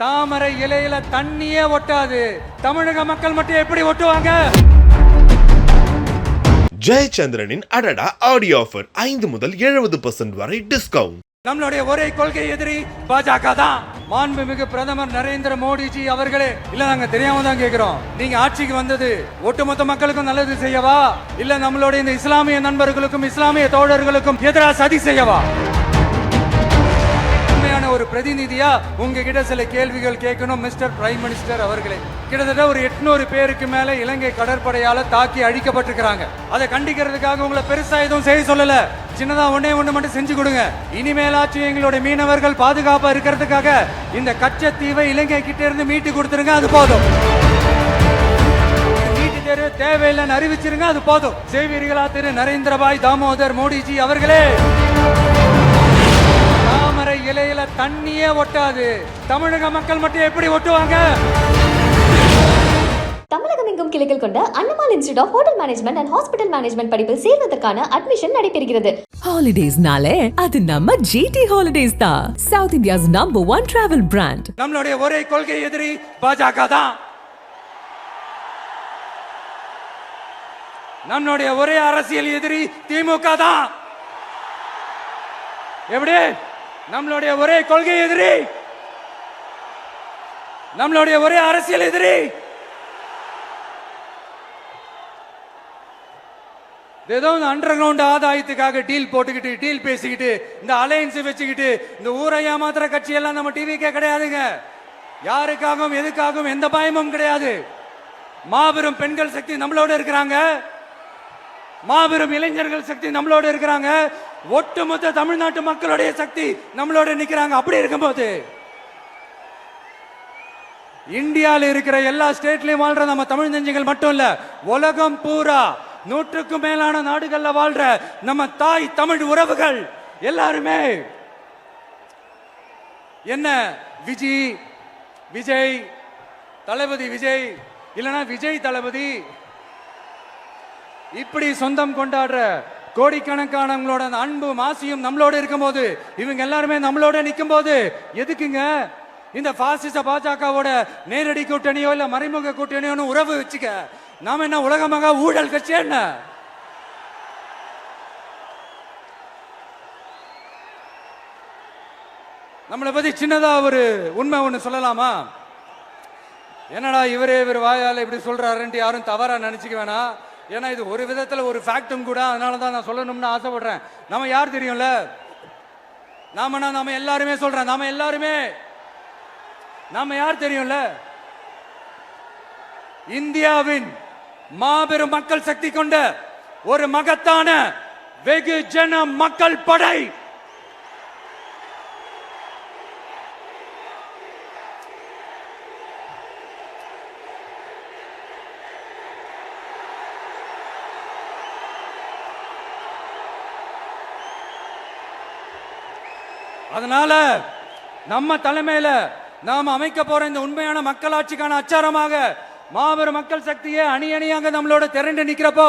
தாமரை இலையில தண்ணியே ஒட்டாது. தமிழக மக்கள் மட்டும் எப்படி ஒட்டுவாங்க? ஜெயச்சந்திரனின் அடடா ஆடியோ ஆஃபர் ஐந்து முதல் எழுபது பர்சன்ட் வரை டிஸ்கவுண்ட் நம்மளுடைய ஒரே கொள்கை எதிரி பாஜக தான். மாண்புமிகு பிரதமர் நரேந்திர மோடிஜி அவர்களே இல்ல நாங்க தெரியாம தான் கேக்குறோம். நீங்க ஆட்சிக்கு வந்தது ஒட்டுமொத்த மக்களுக்கும் நல்லது செய்யவா? இல்ல நம்மளுடைய இந்த இஸ்லாமிய நண்பர்களுக்கும் இஸ்லாமிய தோழர்களுக்கும் எதிராக சதி செய்யவா? ஒரு பிரதிநிதியா உங்ககிட்ட சில கேள்விகள் கேட்கணும் மிஸ்டர் பிரைம் மினிஸ்டர் அவர்களே. கிட்டத்தட்ட ஒரு எட்நூறு பேருக்கு மேல இலங்கை கடற்படையால தாக்கி அழிக்கப்பட்டிருக்கிறாங்க. அதை கண்டிக்கிறதுக்காக உங்களை பெருசா எதுவும் செய்ய சொல்லல. சின்னதா ஒன்னே ஒண்ணு மட்டும் செஞ்சு கொடுங்க. இனிமேலாச்சும் எங்களுடைய மீனவர்கள் பாதுகாப்பா இருக்கிறதுக்காக இந்த கச்சத்தீவை இலங்கை கிட்ட இருந்து மீட்டு கொடுத்துருங்க அது போதும். தேர்வு தேவையில்லைன்னு அறிவிச்சிருங்க அது போதும். செய்வீர்களா திரு நரேந்திரபாய் தாமோதர் மோடிஜி அவர்களே. இலையில தண்ணியே ஒட்டாது. தமிழக மக்கள் மட்டும் எப்படி ஒட்டுவாங்க? தமிழகம் எங்கும் கிளைகள் கொண்ட Annamal institute of hotel management and hospital management படிப்பில் சேர்வதற்கான அட்மிஷன் நடைபெறுகிறது. ஹாலிடேஸ்னாலே அது நம்ம ஜிடி ஹாலிடேஸ் தான். South India's number one travel brand நம்மளுடைய ஒரே கொள்கை எதிரி பாஜக தான். நம்மளுடைய ஒரே அரசியல் எதிரி திமுக தான். எப்படி? நம்மளுடைய ஒரே கொள்கை எதிரி. நம்மளுடைய ஒரே அரசியல் எதிரி. ஏதோ இந்த அண்டர் கிரவுண்ட் ஆதாயத்துக்காக டீல் போட்டுக்கிட்டு டீல் பேசிக்கிட்டு இந்த அலையன்ஸ் வச்சுக்கிட்டு இந்த ஊரை ஏமாத்துற கட்சி எல்லாம் நம்ம டிவிக்கே கிடையாதுங்க. யாருக்காகவும் எதுக்காகவும் எந்த பயமும் கிடையாது. மாபெரும் பெண்கள் சக்தி நம்மளோட இருக்கிறாங்க. மாபெரும் இளைஞர்கள் சக்தி நம்மளோட இருக்கிறாங்க. ஒட்டுமொத்த தமிழ்நாட்டு மக்களுடைய சக்தி நம்மளோட நிக்கிறாங்க. அப்படி இருக்கும்போது இந்தியாவில் இருக்கிற எல்லா ஸ்டேட்லயும் வாழ்ற நம்ம தமிழ் நெஞ்சங்கள் மட்டும் இல்ல உலகம் பூரா நூற்றுக்கும் மேலான நாடுகள்ல வாழ்ற நம்ம தாய் தமிழ் உறவுகள் எல்லாருமே. என்ன? விஜி விஜய் தளபதி விஜய் இல்லைன்னா விஜய் தளபதி. இப்படி சொந்தம் கொண்டாடுற கோடிக்கணக்கானவங்களோட அந்த அன்பு மாசியும் நம்மளோட இருக்கும்போது இவங்க எல்லாருமே நம்மளோட நிற்கும் போது எதுக்குங்க? இந்த பாசிச பாஜகவோட நேரடி கூட்டணியோ இல்ல மறைமுக கூட்டணியோன்னு உறவு வச்சுக்க நாம என்ன உலகமாக ஊழல் கட்சி என்ன? நம்மளை பத்தி சின்னதா ஒரு உண்மை ஒண்ணு சொல்லலாமா? என்னடா இவரே இவர் வாயால் இப்படி சொல்றாருன்ட்டு யாரும் தவறா நினைச்சுக்க வேணாம். ஏன்னா இது ஒரு விதத்தில் ஒரு ஃபேக்டும் கூட அதனால தான் நான் சொல்லணும்னு ஆசைப்படுறேன். நம்ம யார் தெரியும்ல? நாம நாம எல்லாருமே சொல்றேன். நாம எல்லாருமே நாம யார் தெரியும்ல? இந்தியாவின் மாபெரும் மக்கள் சக்தி கொண்ட ஒரு மகத்தான வெகுஜன மக்கள் படை அதனால நம்ம தலைமையில நாம் அமைக்க போற இந்த உண்மையான மக்களாட்சிக்கான அச்சாரமாக மாபெரும் மக்கள் சக்தியே அணி அணியாக நம்மளோட திரண்டு நிக்கிறப்போ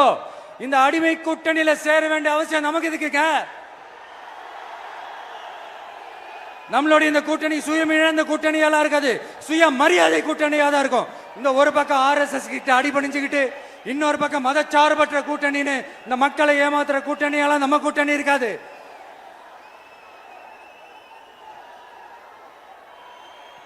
இந்த அடிமை கூட்டணியில சேர வேண்டிய அவசியம் நமக்கு இதுக்குங்க நம்மளுடைய இந்த கூட்டணி சுயம் இழந்த கூட்டணியெல்லாம் இருக்காது. சுய மரியாதை கூட்டணியாக தான் இருக்கும். இந்த ஒரு பக்கம் ஆர்எஸ்எஸ் கிட்ட அடிபணிஞ்சுக்கிட்டு இன்னொரு பக்கம் மதச்சார்பற்ற கூட்டணின்னு இந்த மக்களை ஏமாத்துற கூட்டணியெல்லாம் நம்ம கூட்டணி இருக்காது.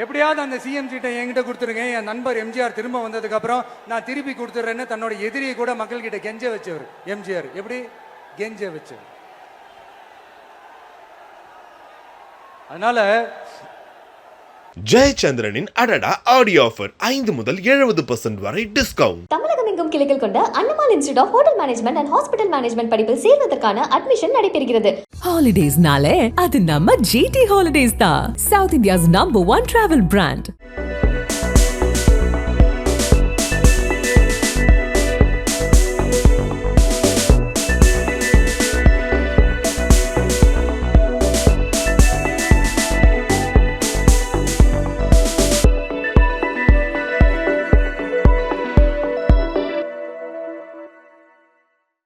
எப்படியாவது அந்த சிஎம் சீட்டை என்கிட்ட கொடுத்துருங்க. என் நண்பர் எம்ஜிஆர் திரும்ப வந்ததுக்கு அப்புறம் நான் திருப்பி கொடுத்துட்றேன்னு தன்னோட எதிரியை கூட மக்கள் கிட்ட கெஞ்ச வச்சவர் எம்ஜிஆர் எப்படி? கெஞ்ச வச்சவர். அதனால ஜெயச்சந்திரனின் அடடா ஆடியோ ஆஃபர் ஐந்து முதல் எழுபது பர்சன்ட் வரை டிஸ்கவுண்ட் தமிழகம் கிளைகள் கொண்ட Annamal institute of hotel management and hospital management படிப்பில் சேர்வதற்கான அட்மிஷன் நடைபெறுகிறது ஹாலிடேஸ்னாலே அது நம்ம ஜிடி ஹாலிடேஸ் தான். South India's number one travel brand